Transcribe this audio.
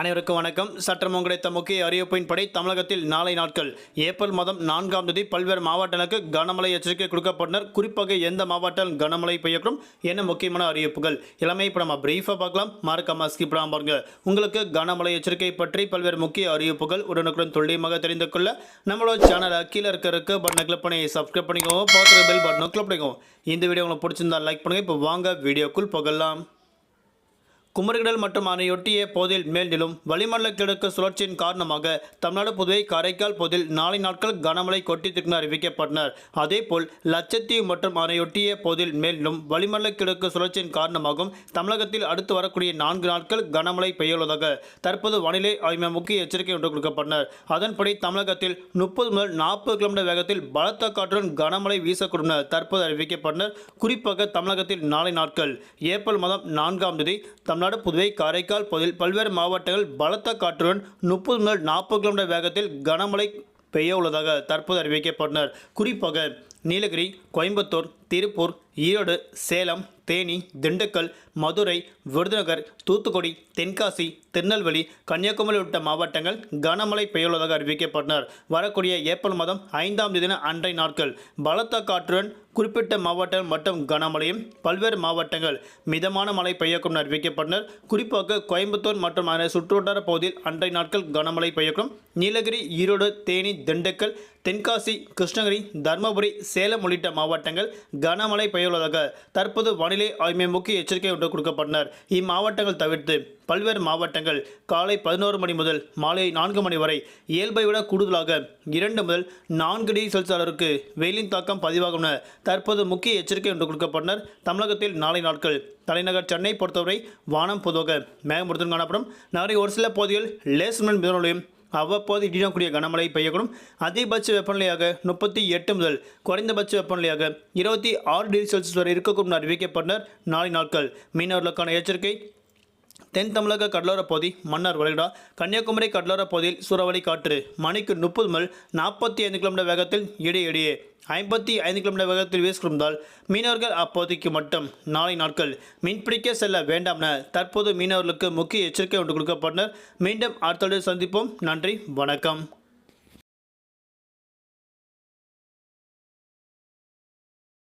அனைவருக்கும் வணக்கம். சற்றம் கிடைத்த முக்கிய அறிவிப்பின்படி தமிழகத்தில் நாளை நாட்கள் ஏப்ரல் மாதம் நான்காம் தேதி பல்வேறு மாவட்டங்களுக்கு கனமழை எச்சரிக்கை கொடுக்கப்பட்டனர். குறிப்பாக எந்த மாவட்டம் கனமழை பெய்யக்கும் என்ன முக்கியமான அறிவிப்புகள் எல்லாமே இப்போ நம்ம பிரீஃபாக பார்க்கலாம். மறக்காம ஸ்கிப் பண்ணாம பாருங்க. உங்களுக்கு கனமழை எச்சரிக்கை பற்றி பல்வேறு முக்கிய அறிவிப்புகள் உடனுக்குடன் துல்லியமாக தெரிந்து கொள்ள நம்மளோட சேனலை கீழே இருக்கிறதுக்கு பட்டனை கிளிக் பண்ணி சப்ஸ்கிரைப் பண்ணிக்கோங்க. பார்க்குற பெல் பட்டனை கிளிக் பண்ணிக்கோங்க. இந்த வீடியோ உங்களுக்கு பிடிச்சிருந்தா லைக் பண்ணுங்க. இப்போ வாங்க வீடியோக்குள் போகலாம். குமரிகடல் மற்றும் அதனையொட்டிய பகுதியில் மேல்நிலும் வளிமண்டல கிழக்கு சுழற்சியின் காரணமாக தமிழ்நாடு புதுவை காரைக்கால் பகுதியில் நாளை நாட்கள் கனமழை கொட்டித்திற்கு அறிவிக்கப்பட்டனர். அதேபோல் லட்சத்தீவு மற்றும் அதனையொட்டிய பகுதியில் மேலும் வளிமண்டல கிழக்கு சுழற்சியின் காரணமாகவும் தமிழகத்தில் அடுத்து வரக்கூடிய நான்கு நாட்கள் கனமழை பெய்யுள்ளதாக தற்போது வானிலை ஆய்வு முக்கிய எச்சரிக்கை ஒன்று கொடுக்கப்பட்டனர். அதன்படி தமிழகத்தில் முப்பது முதல் நாற்பது கிலோமீட்டர் வேகத்தில் பலத்த காற்றுடன் கனமழை வீசக்கூடும் என தற்போது அறிவிக்கப்பட்டனர். குறிப்பாக தமிழகத்தில் நாளை நாட்கள் ஏப்ரல் மாதம் நான்காம் தேதி தமிழ்நாடு புதுவை காரைக்கால் பகுதியில் பல்வேறு மாவட்டங்கள் பலத்த காற்றுடன் முப்பது முதல் நாற்பது கிலோமீட்டர் வேகத்தில் கனமழை பெய்ய உள்ளதாக தற்போது அறிவிக்கப்பட்டனர். குறிப்பாக நீலகிரி கோயம்புத்தூர் திருப்பூர் ஈரோடு சேலம் தேனி திண்டுக்கல் மதுரை விருதுநகர் தூத்துக்குடி தென்காசி திருநெல்வேலி கன்னியாகுமரி உள்ளிட்ட மாவட்டங்கள் கனமழை பெய்யுள்ளதாக அறிவிக்கப்பட்டனர். வரக்கூடிய ஏப்ரல் மாதம் ஐந்தாம் தேதி அன்றைய நாட்கள் பலத்த காற்றுடன் குறிப்பிட்ட மாவட்டங்கள் மற்றும் கனமழையும் பல்வேறு மாவட்டங்கள் மிதமான மழை பெய்யக்கும் என அறிவிக்கப்பட்டனர். குறிப்பாக கோயம்புத்தூர் மற்றும் அதனை சுற்றுவட்டார பகுதியில் அன்றைய நாட்கள் கனமழை பெய்யக்கும் நீலகிரி ஈரோடு தேனி திண்டுக்கல் தென்காசி கிருஷ்ணகிரி தருமபுரி சேலம் உள்ளிட்ட மாவட்டங்கள் கனமழை பெய்யுள்ளதாக தற்போது வானிலை ஆய்வு முக்கிய எச்சரிக்கை ஒன்று கொடுக்கப்பட்டனர். இம்மாவட்டங்கள் தவிர்த்து பல்வேறு மாவட்டங்கள் காலை பதினோரு மணி முதல் மாலை நான்கு மணி வரை இயல்பை விட கூடுதலாக இரண்டு முதல் நான்கு டிகிரி செல்சியஸ் அளவிற்கு வெயிலின் தாக்கம் பதிவாகும் என தற்போது முக்கிய எச்சரிக்கை ஒன்று கொடுக்கப்பட்டனர். தமிழகத்தில் நாளை நாட்கள் தலைநகர் சென்னை பொறுத்தவரை வானம் பொதுவாக மேகமூர்த்தம் காணப்படும். நகரை ஒரு சில பகுதிகள் லேசர்மன் மிதனொலியும் அவ்வப்போது இடியக்கூடிய கனமழை பெய்யக்கூடும். அதிகபட்ச வெப்பநிலையாக முப்பத்தி எட்டு முதல் குறைந்தபட்ச வெப்பநிலையாக இருபத்தி ஆறு டிகிரி செல்சியஸ் வரை இருக்கக்கூடும் அறிவிக்கப்பட்டனர் நாளை நாட்கள். மீனவர்களுக்கான எச்சரிக்கை தென் தமிழக கடலோர பகுதி மன்னார் வளைகுடா கன்னியாகுமரி கடலோர பகுதியில் சூறாவளி காற்று. மணிக்கு முப்பது முதல் நாற்பத்தி ஐந்து கிலோமீட்டர் வேகத்தில் இடையிடையே ஐம்பத்தி ஐந்து கிலோமீட்டர் வேகத்தில் வீசிருந்தால் மீனவர்கள் அப்பகுதிக்கு மட்டும் நாளை நாட்கள் மீன்பிடிக்க செல்ல வேண்டாம் என தற்போது மீனவர்களுக்கு முக்கிய எச்சரிக்கை ஒன்று கொடுக்கப்பட்டனர். மீண்டும் அடுத்த சந்திப்போம். நன்றி வணக்கம்.